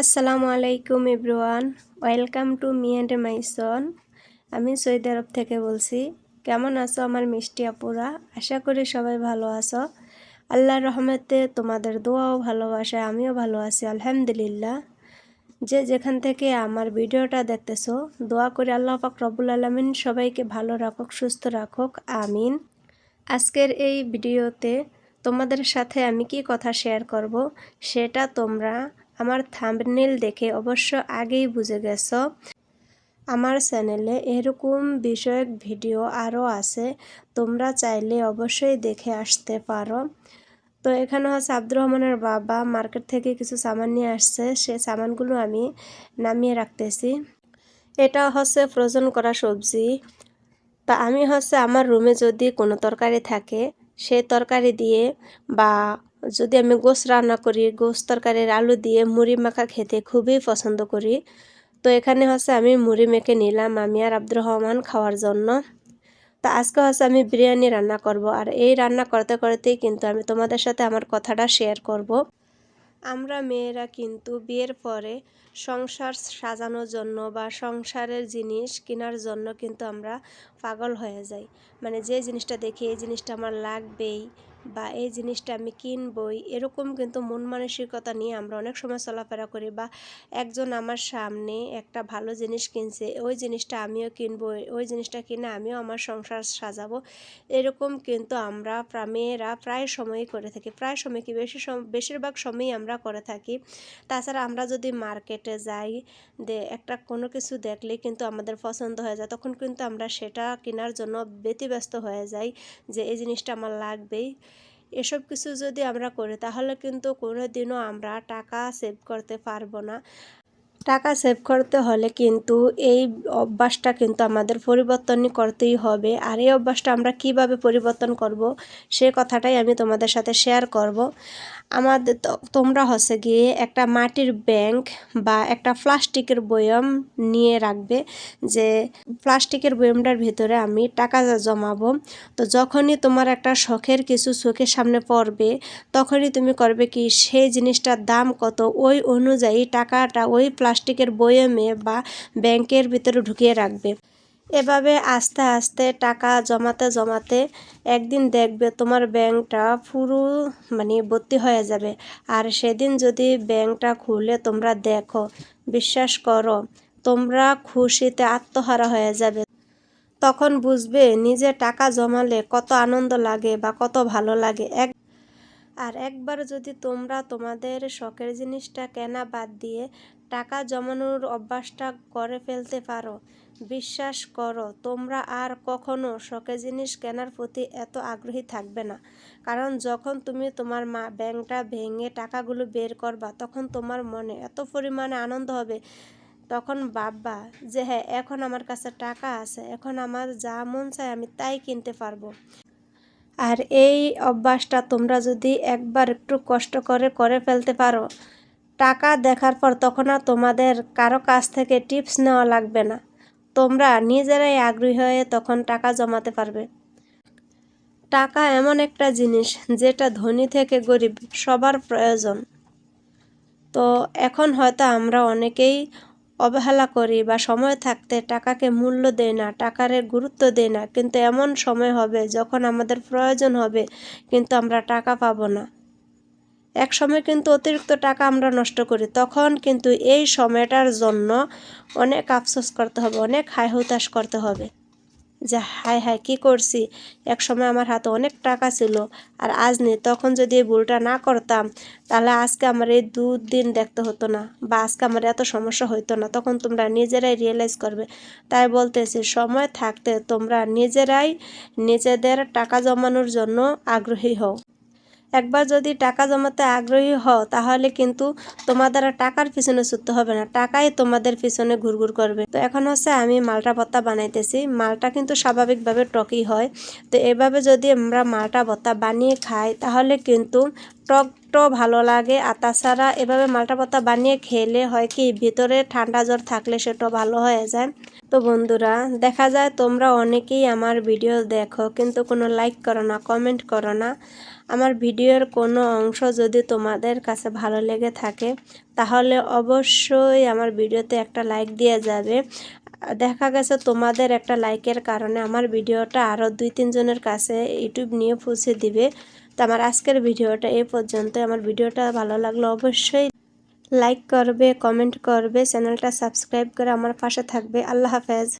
আসসালামু আলাইকুম everyone. Welcome to me and my son. আমি সৌদি আরব থেকে বলছি। কেমন আছো আমার মিষ্টি আপুরা? আশা করি সবাই ভালো আছো। আল্লাহর রহমতে তোমাদের দোয়াও ভালোবাসে, আমিও ভালো আছি, আলহামদুলিল্লাহ। যে যেখান থেকে আমার ভিডিওটা দেখতেছো, দোয়া করে আল্লাহ পাক রব্বুল আলমিন সবাইকে ভালো রাখুক, সুস্থ রাখুক, আমিন। আজকের এই ভিডিওতে তোমাদের সাথে আমি কি কথা শেয়ার করব, সেটা তোমরা আমার থাম্বনেল দেখে অবশ্য আগেই বুঝে গেছো। আমার চ্যানেলে এরকম বিষয়ক ভিডিও আরও আছে, তোমরা চাইলে অবশ্যই দেখে আসতে পারো। তো এখানে হচ্ছে আব্দুর রহমানের বাবা মার্কেট থেকে কিছু সামান নিয়ে আসছে সে সামানগুলো আমি নামিয়ে রাখতেছি। এটা হচ্ছে ফ্রোজেন করা সবজি। তা আমি হচ্ছে আমার রুমে যদি কোনো তরকারি থাকে, সেই তরকারি দিয়ে বা যদি আমি গোস রান্না করি গোস তরকারির আলু দিয়ে মুড়ি মাখা খেতে খুবই পছন্দ করি। তো এখানে হচ্ছে আমি মুড়ি মেখে নিলাম আমি আর আব্দুর রহমান খাওয়ার জন্য। তো আজকে হচ্ছে আমি বিরিয়ানি রান্না করব আর এই রান্না করতে করতেই কিন্তু আমি তোমাদের সাথে আমার কথাটা শেয়ার করব। আমরা মেয়েরা কিন্তু বিয়ের পরে সংসার সাজানোর জন্য বা সংসারের জিনিস কেনার জন্য কিন্তু আমরা পাগল হয়ে যাই। মানে যে জিনিসটা দেখি, এই জিনিসটা আমার লাগবেই। বা এই জিনিসটা আমি কিনবই, এরকম কিন্তু মন মানসিকতা নিয়ে আমরা অনেক সময় চলাফেরা করি বা একজন আমার সামনে একটা ভালো জিনিস কিনছে, ওই জিনিসটা আমিও কিনবো, ওই জিনিসটা কিনে আমিও আমার সংসার সাজাবো, এরকম কিন্তু আমরা মেয়েরা প্রায় সময়ই করে থাকি, প্রায় সময় কি বেশি বেশিরভাগ সময়ই আমরা করে থাকি। তাছাড়া আমরা যদি মার্কেটে যাই, দে, একটা কোনো কিছু দেখলে কিন্তু আমাদের পছন্দ হয়ে যায়, তখন কিন্তু আমরা সেটা কেনার জন্য ব্যতিব্যস্ত হয়ে যাই যে এই জিনিসটা আমার লাগবেই। এসব কিছু যদি আমরা করি, তাহলে কিন্তু কোনো দিনও আমরা টাকা সেভ করতে পারব না। টাকা সেভ করতে হলে কিন্তু এই অভ্যাসটা কিন্তু আমাদের পরিবর্তনই করতেই হবে। আর এই অভ্যাসটা আমরা কীভাবে পরিবর্তন করব সে কথাটাই আমি তোমাদের সাথে শেয়ার করব। আমাদের তোমরা হচ্ছে গিয়ে একটা মাটির ব্যাংক বা একটা প্লাস্টিকের বয়ম নিয়ে রাখবে যে প্লাস্টিকের বয়মটার ভিতরে আমি টাকা জমাবো। তো যখনই তোমার একটা শখের কিছু চোখের সামনে পড়বে, তখনই তুমি করবে কি, সেই জিনিসটার দাম কত, ওই অনুযায়ী টাকাটা, ওই প্লাস্টিকের বয়মে বা ব্যাংকের ভিতরে ঢুকিয়ে রাখবে। এভাবে আস্তে আস্তে টাকা জমাতে জমাতে একদিন দেখবে তোমার ব্যাংকটা পুরো মানে ভর্তি হয়ে যাবে। আর সেদিন যদি ব্যাংকটা খুলে তোমরা দেখো, বিশ্বাস করো, তোমরা খুশিতে আত্মহারা হয়ে যাবে। তখন বুঝবে নিজে টাকা জমালে কত আনন্দ লাগে বা কত ভালো লাগে। এক আর একবার যদি তোমরা তোমাদের শখের জিনিসটা কেনা বাদ দিয়ে টাকা জমানোর অভ্যাসটা করে ফেলতে পারো, বিশ্বাস করো, তোমরা আর কখনো শখের জিনিস কেনার প্রতি এত আগ্রহী থাকবে না। কারণ যখন তুমি তোমার মা, ব্যাংকটা ভেঙে টাকাগুলো বের করবা, তখন তোমার মনে এত পরিমাণে আনন্দ হবে। তখন ভাববা যে হ্যাঁ এখন আমার কাছে টাকা আছে, এখন আমার যা মন চায় আমি তাই কিনতে পারব। আর এই অভ্যাসটা তোমরা যদি একবার একটু কষ্ট করে করে ফেলতে পারো, টাকা দেখার পর তখন আর তোমাদের কারও কাছ থেকে টিপস নেওয়া লাগবে না। তোমরা নিজেরাই আগ্রহী হয়ে তখন টাকা জমাতে পারবে। টাকা এমন একটা জিনিস যেটা ধনী থেকে গরিব সবার প্রয়োজন। তো এখন হয়তো আমরা অনেকেই অবহেলা করি বা সময় থাকতে টাকাকে মূল্য দেয় না, টাকার গুরুত্ব দেয় না, কিন্তু এমন সময় হবে যখন আমাদের প্রয়োজন হবে, কিন্তু আমরা টাকা পাবো না। এক সময় কিন্তু অতিরিক্ত টাকা আমরা নষ্ট করি, তখন কিন্তু এই সময়টার জন্য অনেক আফসোস করতে হবে, অনেক হাই হতাশ করতে হবে। যে, হায় হায়, কী করছি? এক সময় আমার হাতে অনেক টাকা ছিল। আর আজ নেই তখন যদি এই ভুলটা না করতাম, তাহলে আজকে আমার এই দিন দেখতে হতো না বা আজকে আমার এত সমস্যা হইতো না। তখন তোমরা নিজেরাই রিয়েলাইজ করবে। তাই বলতেছি, সময় থাকতে তোমরা নিজেরাই নিজেদের টাকা জমানোর জন্য আগ্রহী হও। একবার যদি টাকা জমাতে আগ্রহী হও, তাহলে কিন্তু তোমাদের টাকার পিছনে ছুটতে হবে না। টাকাই তোমাদের পিছনে ঘুরঘুর করবে। তো এখন হচ্ছে আমি মালটা ভত্তা বানাইতেছি। মালটা কিন্তু স্বাভাবিকভাবে টকই হয়। তো এভাবে যদি আমরা মালটা ভত্তা বানিয়ে খাই, তাহলে কিন্তু টকটো ভালো লাগে। আর তাছাড়া এভাবে মালটা ভত্তা বানিয়ে খেলে হয় কি, ভিতরে ঠান্ডা জ্বর থাকলে সেটা ভালো হয়ে যায়। তো বন্ধুরা, দেখা যায় তোমরা অনেকেই আমার ভিডিও দেখো, কিন্তু কোনো লাইক করো না কমেন্ট করো না। আমার ভিডিওর কোনো অংশ যদি তোমাদের কাছে ভালো লেগে থাকে, তাহলে অবশ্যই আমার ভিডিওতে একটা লাইক দিয়ে যাবে। দেখা গেছে তোমাদের একটা লাইকের কারণে আমার ভিডিওটা আরও দুই তিনজনের কাছে ইউটিউব নিয়ে পৌঁছে দিবে। তো আমার আজকের ভিডিওটা এই পর্যন্ত আমার ভিডিওটা ভালো লাগল অবশ্যই লাইক করবে, কমেন্ট করবে, চ্যানেলটা সাবস্ক্রাইব করে আমার পাশে থাকবে। আল্লাহ হাফেজ।